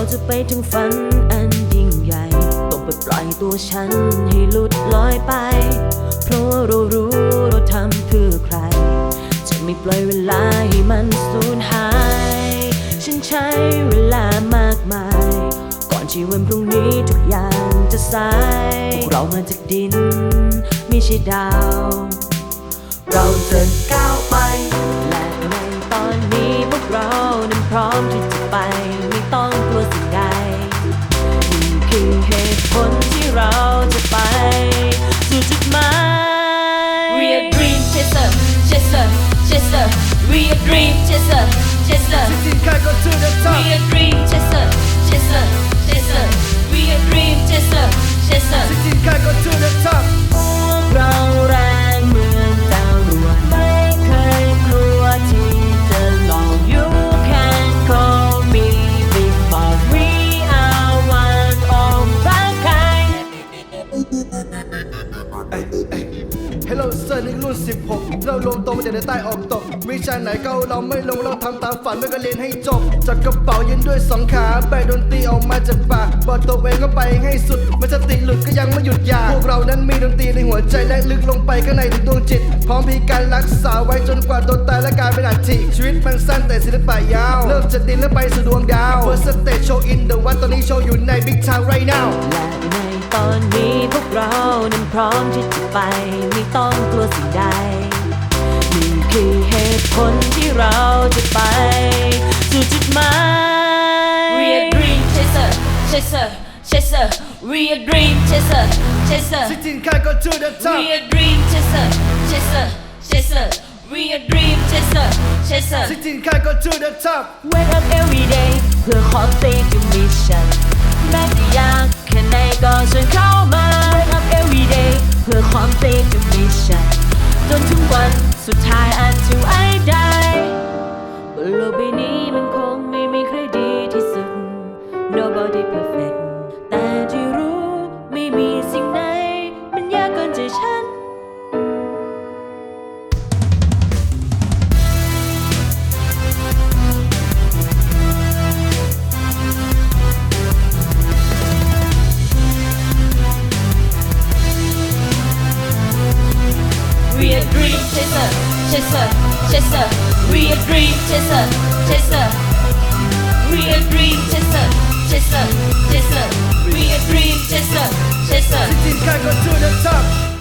ราจะไปถึงฝันอันยิ่งใหญ่ ต้องไปปล่อยตัวฉันให้หลุดลอยไป เพราะว่าเรารู้เราทำเพื่อใคร จะไม่ปล่อยเวลาให้มันสูญหาย ฉันใช้เวลามากมาย ก่อนที่วันพรุ่งนี้ทุกอย่างจะสายพวกเรามาจากดิน ไม่ใช่ดาว เราจะก้าวไป chaser, chaser, chaser. We are dream chaser, chaser. สินค้าก็ to the top We are dream chaser, chaser, chaser. We are dream chaser, chaser. สินค้าก็ to the top พวกเราแรงเหมือนดาวรวงไม่เคยกลัวที่จะลอง You can call me before we are one of a kind Hello sir นี่รุ่น 16 เราลงตรงมาจากในใต้ออกตกวิชาไหนก็เอาเราไม่ลงเราทำตามฝันไม่ก็เรียนให้จบจัดกระเป๋ายืนด้วยสองขาแบดนตรีออกมาจากปากบอกตัวเองก็ไปให้สุดมันจะติหลุดก็ยังไม่หยุดยาพวกเรานั้นมีดนตรีในหัวใจและลึกลงไปข้างในถึงดวงจิต พร้อมมีการรักษาไว้จนกว่าตัวตายและกลายเป็นอัฐิชีวิตมันสั้นแต่ศิลปะยาว เริ่มจากดินแล้วไปสู่ดวงดาว First stage show in the one ตอนนี้โชว์อยู่ใน Big Town right now และใน ตอนนี้พวกเรานั้นพร้อมที่จะไป ไม่ต้องกลัวสิ่งใด นี่คือเหตุผลที่เราจะไป สู่จุดหมาย We are dream chaser, chaser, chaser. We are dream chaser, chaser. สินค้าก็ to the top We are dream chaser, chaser, chaser. We are dream chaser, chaser. สินค้าก็ to the top Wake up every day เพื่อขอตีกับ Real a dream chaser, chaser, chaser. We a dream chaser, chaser. We a dream chaser, chaser, chaser. We a dream chaser, chaser. Cities can go to the top.